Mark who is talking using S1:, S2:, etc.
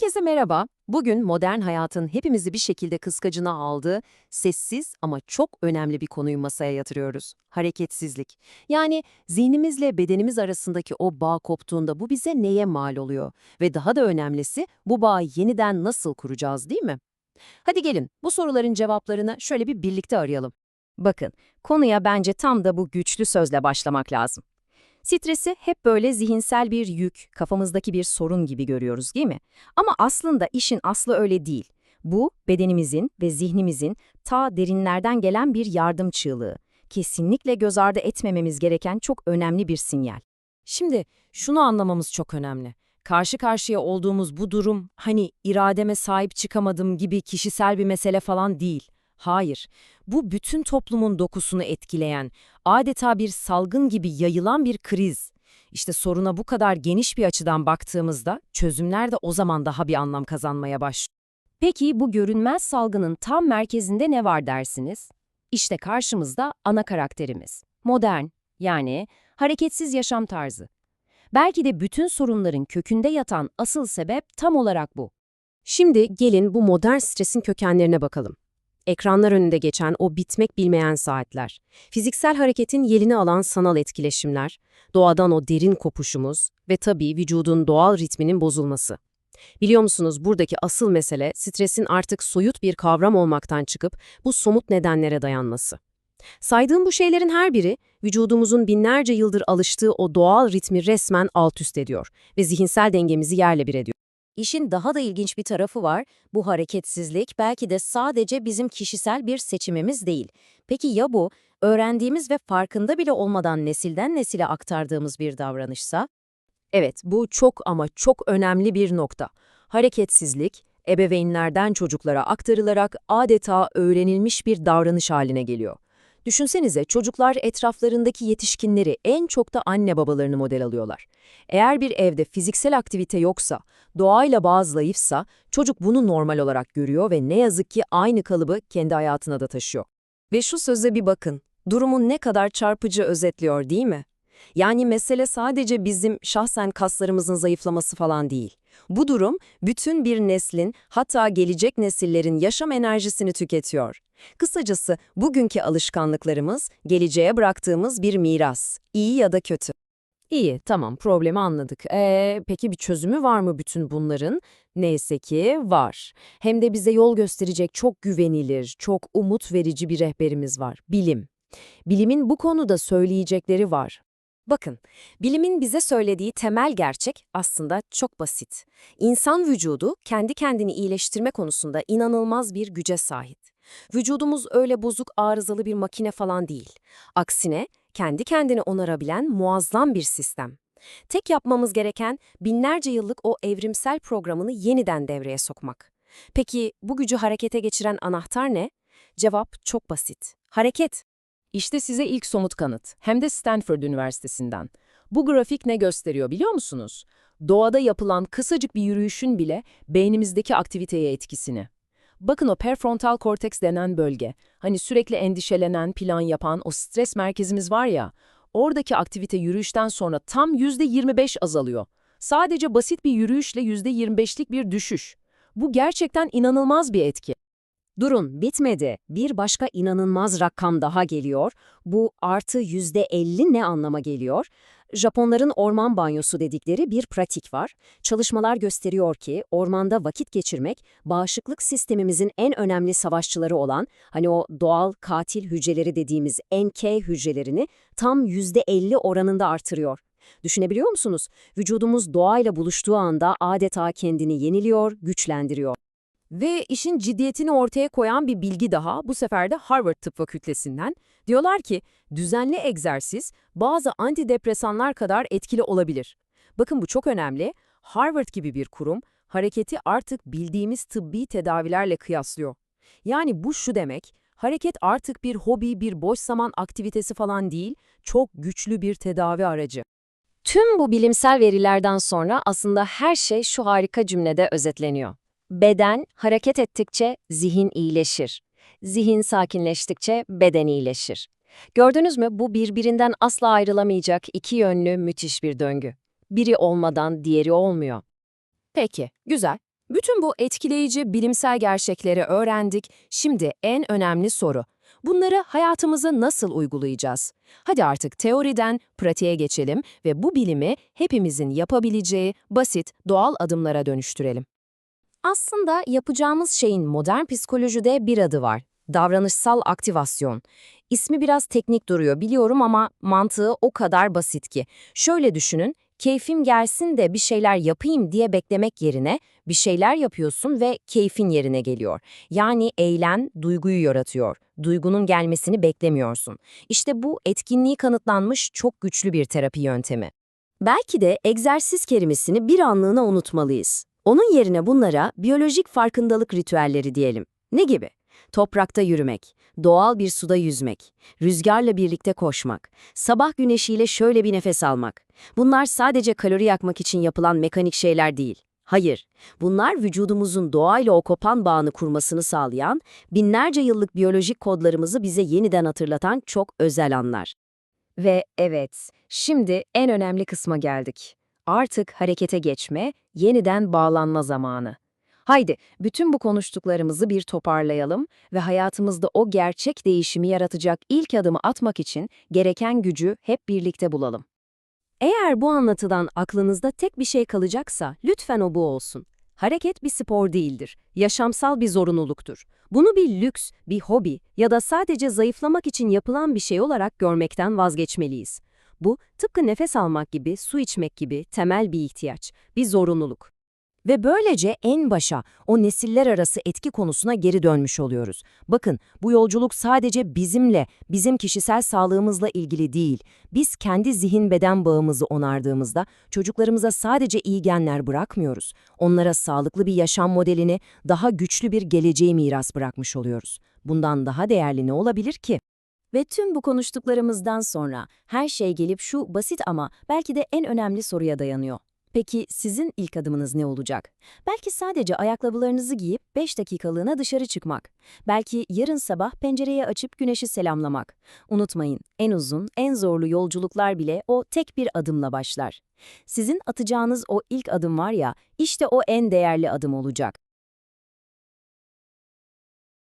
S1: Herkese merhaba. Bugün modern hayatın hepimizi bir şekilde kıskacına aldığı sessiz ama çok önemli bir konuyu masaya yatırıyoruz. Hareketsizlik. Yani zihnimizle bedenimiz arasındaki o bağ koptuğunda bu bize neye mal oluyor? Ve daha da önemlisi bu bağı yeniden nasıl kuracağız değil mi? Hadi gelin bu soruların cevaplarını şöyle bir birlikte arayalım.
S2: Bakın, konuya bence tam da bu güçlü sözle başlamak lazım. Stresi hep böyle zihinsel bir yük, kafamızdaki bir sorun gibi görüyoruz değil mi? Ama aslında işin aslı öyle değil. Bu, bedenimizin ve zihnimizin ta derinlerden gelen bir yardım çığlığı. Kesinlikle göz ardı etmememiz gereken çok önemli bir sinyal.
S1: Şimdi şunu anlamamız çok önemli. Karşı karşıya olduğumuz bu durum hani irademe sahip çıkamadım gibi kişisel bir mesele falan değil. Hayır, bu bütün toplumun dokusunu etkileyen, adeta bir salgın gibi yayılan bir kriz. İşte soruna bu kadar geniş bir açıdan baktığımızda çözümler de o zaman daha bir anlam kazanmaya başlıyor.
S2: Peki bu görünmez salgının tam merkezinde ne var dersiniz? İşte karşımızda ana karakterimiz. Modern, yani hareketsiz yaşam tarzı. Belki de bütün sorunların kökünde yatan asıl sebep tam olarak bu.
S3: Şimdi gelin bu modern stresin kökenlerine bakalım. Ekranlar önünde geçen o bitmek bilmeyen saatler, fiziksel hareketin yerini alan sanal etkileşimler, doğadan o derin kopuşumuz ve tabii vücudun doğal ritminin bozulması. Biliyor musunuz buradaki asıl mesele stresin artık soyut bir kavram olmaktan çıkıp bu somut nedenlere dayanması. Saydığım bu şeylerin her biri vücudumuzun binlerce yıldır alıştığı o doğal ritmi resmen alt üst ediyor ve zihinsel dengemizi yerle bir ediyor.
S2: İşin daha da ilginç bir tarafı var. Bu hareketsizlik belki de sadece bizim kişisel bir seçimimiz değil. Peki ya bu, öğrendiğimiz ve farkında bile olmadan nesilden nesile aktardığımız bir davranışsa?
S1: Evet, bu çok ama çok önemli bir nokta. Hareketsizlik, ebeveynlerden çocuklara aktarılarak adeta öğrenilmiş bir davranış haline geliyor. Düşünsenize çocuklar etraflarındaki yetişkinleri en çok da anne babalarını model alıyorlar. Eğer bir evde fiziksel aktivite yoksa, doğayla bağ zayıfsa, çocuk bunu normal olarak görüyor ve ne yazık ki aynı kalıbı kendi hayatına da taşıyor. Ve şu söze bir bakın, durumu ne kadar çarpıcı özetliyor değil mi? Yani mesele sadece bizim şahsen kaslarımızın zayıflaması falan değil. Bu durum bütün bir neslin hatta gelecek nesillerin yaşam enerjisini tüketiyor. Kısacası bugünkü alışkanlıklarımız geleceğe bıraktığımız bir miras, iyi ya da kötü. İyi, tamam problemi anladık. Ee, peki bir çözümü var mı bütün bunların? Neyse ki var. Hem de bize yol gösterecek çok güvenilir, çok umut verici bir rehberimiz var, bilim. Bilimin bu konuda söyleyecekleri var. Bakın, bilimin bize söylediği temel gerçek aslında çok basit. İnsan vücudu kendi kendini iyileştirme konusunda inanılmaz bir güce sahip. Vücudumuz öyle bozuk arızalı bir makine falan değil. Aksine kendi kendini onarabilen muazzam bir sistem. Tek yapmamız gereken binlerce yıllık o evrimsel programını yeniden devreye sokmak. Peki bu gücü harekete geçiren anahtar ne? Cevap çok basit. Hareket. İşte size ilk somut kanıt, hem de Stanford Üniversitesi'nden. Bu grafik ne gösteriyor biliyor musunuz? Doğada yapılan kısacık bir yürüyüşün bile beynimizdeki aktiviteye etkisini. Bakın o prefrontal korteks denen bölge, hani sürekli endişelenen, plan yapan o stres merkezimiz var ya, oradaki aktivite yürüyüşten sonra tam %25 azalıyor. Sadece basit bir yürüyüşle %25'lik bir düşüş. Bu gerçekten inanılmaz bir etki.
S3: Durun, bitmedi. Bir başka inanılmaz rakam daha geliyor. Bu artı %50 ne anlama geliyor? Japonların orman banyosu dedikleri bir pratik var. Çalışmalar gösteriyor ki ormanda vakit geçirmek bağışıklık sistemimizin en önemli savaşçıları olan hani o doğal katil hücreleri dediğimiz NK hücrelerini tam %50 oranında artırıyor. Düşünebiliyor musunuz? Vücudumuz doğayla buluştuğu anda adeta kendini yeniliyor, güçlendiriyor.
S1: Ve işin ciddiyetini ortaya koyan bir bilgi daha bu sefer de Harvard Tıp Fakültesinden. Diyorlar ki düzenli egzersiz bazı antidepresanlar kadar etkili olabilir. Bakın bu çok önemli. Harvard gibi bir kurum hareketi artık bildiğimiz tıbbi tedavilerle kıyaslıyor. Yani bu şu demek, hareket artık bir hobi, bir boş zaman aktivitesi falan değil, çok güçlü bir tedavi aracı.
S2: Tüm bu bilimsel verilerden sonra aslında her şey şu harika cümlede özetleniyor. Beden hareket ettikçe zihin iyileşir. Zihin sakinleştikçe beden iyileşir. Gördünüz mü bu birbirinden asla ayrılamayacak iki yönlü müthiş bir döngü. Biri olmadan diğeri olmuyor.
S1: Peki, güzel. Bütün bu etkileyici bilimsel gerçekleri öğrendik. Şimdi en önemli soru. Bunları hayatımıza nasıl uygulayacağız? Hadi artık teoriden pratiğe geçelim ve bu bilimi hepimizin yapabileceği basit, doğal adımlara dönüştürelim.
S2: Aslında yapacağımız şeyin modern psikolojide bir adı var. Davranışsal aktivasyon. İsmi biraz teknik duruyor biliyorum ama mantığı o kadar basit ki. Şöyle düşünün, keyfim gelsin de bir şeyler yapayım diye beklemek yerine bir şeyler yapıyorsun ve keyfin yerine geliyor. Yani eğlen duyguyu yaratıyor. Duygunun gelmesini beklemiyorsun. İşte bu etkinliği kanıtlanmış çok güçlü bir terapi yöntemi.
S3: Belki de egzersiz kelimesini bir anlığına unutmalıyız. Onun yerine bunlara biyolojik farkındalık ritüelleri diyelim. Ne gibi? Toprakta yürümek, doğal bir suda yüzmek, rüzgarla birlikte koşmak, sabah güneşiyle şöyle bir nefes almak. Bunlar sadece kalori yakmak için yapılan mekanik şeyler değil. Hayır, bunlar vücudumuzun doğayla o kopan bağını kurmasını sağlayan, binlerce yıllık biyolojik kodlarımızı bize yeniden hatırlatan çok özel anlar.
S2: Ve evet, şimdi en önemli kısma geldik. Artık harekete geçme, yeniden bağlanma zamanı. Haydi, bütün bu konuştuklarımızı bir toparlayalım ve hayatımızda o gerçek değişimi yaratacak ilk adımı atmak için gereken gücü hep birlikte bulalım.
S3: Eğer bu anlatıdan aklınızda tek bir şey kalacaksa lütfen o bu olsun. Hareket bir spor değildir, yaşamsal bir zorunluluktur. Bunu bir lüks, bir hobi ya da sadece zayıflamak için yapılan bir şey olarak görmekten vazgeçmeliyiz. Bu, tıpkı nefes almak gibi, su içmek gibi temel bir ihtiyaç, bir zorunluluk.
S1: Ve böylece en başa, o nesiller arası etki konusuna geri dönmüş oluyoruz. Bakın, bu yolculuk sadece bizimle, bizim kişisel sağlığımızla ilgili değil. Biz kendi zihin-beden bağımızı onardığımızda çocuklarımıza sadece iyi genler bırakmıyoruz. Onlara sağlıklı bir yaşam modelini, daha güçlü bir geleceği miras bırakmış oluyoruz. Bundan daha değerli ne olabilir ki?
S3: Ve tüm bu konuştuklarımızdan sonra her şey gelip şu basit ama belki de en önemli soruya dayanıyor. Peki sizin ilk adımınız ne olacak? Belki sadece ayakkabılarınızı giyip 5 dakikalığına dışarı çıkmak. Belki yarın sabah pencereyi açıp güneşi selamlamak. Unutmayın, en uzun, en zorlu yolculuklar bile o tek bir adımla başlar. Sizin atacağınız o ilk adım var ya, işte o en değerli adım olacak.